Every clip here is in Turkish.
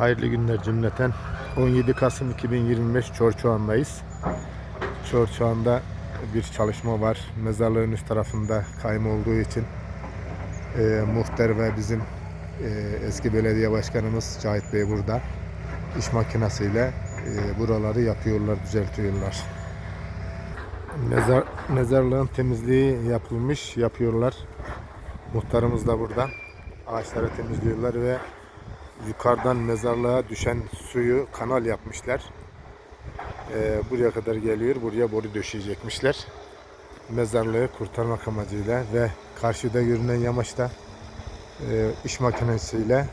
Hayırlı günler cümleten. 17 Kasım 2025 Çorçuan'dayız. Çorçuan'da bir çalışma var. Mezarlığın üst tarafında kayma olduğu için e, muhtar ve bizim e, eski belediye başkanımız Cahit Bey burada. İş makinesiyle e, buraları yapıyorlar, düzeltiyorlar. Mezar, mezarlığın temizliği yapılmış, yapıyorlar. Muhtarımız da burada. Ağaçları temizliyorlar ve yukarıdan mezarlığa düşen suyu kanal yapmışlar. Ee, buraya kadar geliyor. Buraya boru döşeyecekmişler. Mezarlığı kurtarmak amacıyla ve karşıda görünen yamaçta e, iş makinesiyle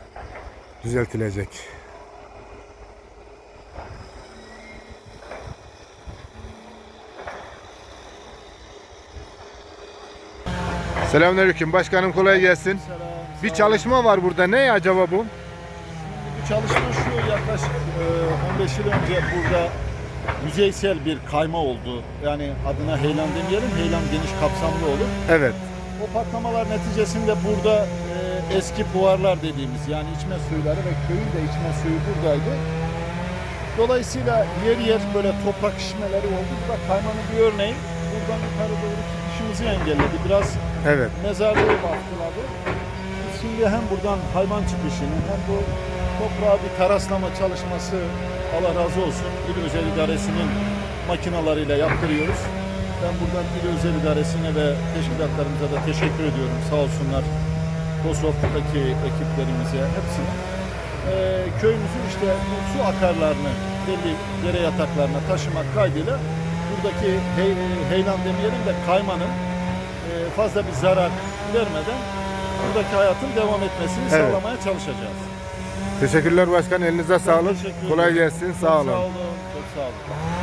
düzeltilecek. Selamünaleyküm. Başkanım kolay gelsin. Selam. Bir çalışma var burada. Ne acaba bu? Çalışma şu yaklaşık e, 15 yıl önce burada yüzeysel bir kayma oldu. Yani adına heyelan demeyelim, heyelan geniş kapsamlı olur. Evet. O patlamalar neticesinde burada e, eski buharlar dediğimiz yani içme suyları ve köyün de içme suyu buradaydı. Dolayısıyla yer yer böyle toprak şişmeleri oldu. Bu da kaymanın bir örneği. Buradan yukarı doğru çıkışımızı engelledi. Biraz Evet. mezarlığı baskıladı. Biz şimdi hem buradan hayvan çıkışını hem bu toprağa bir taraslama çalışması Allah razı olsun İl Özel İdaresi'nin makinalarıyla yaptırıyoruz. Ben buradan İl Özel İdaresi'ne ve teşkilatlarımıza da teşekkür ediyorum. Sağ olsunlar. Kosov'daki ekiplerimize, hepsine. Ee, köyümüzün işte su akarlarını belli dere yataklarına taşımak kaydıyla buradaki hey, heyelan demeyelim de kaymanın e, fazla bir zarar vermeden buradaki hayatın devam etmesini Evet. sağlamaya çalışacağız. Teşekkürler başkan. Elinize sağlık. Kolay gelsin. Sağ Çok olun. Sağ olun. Çok sağ olun.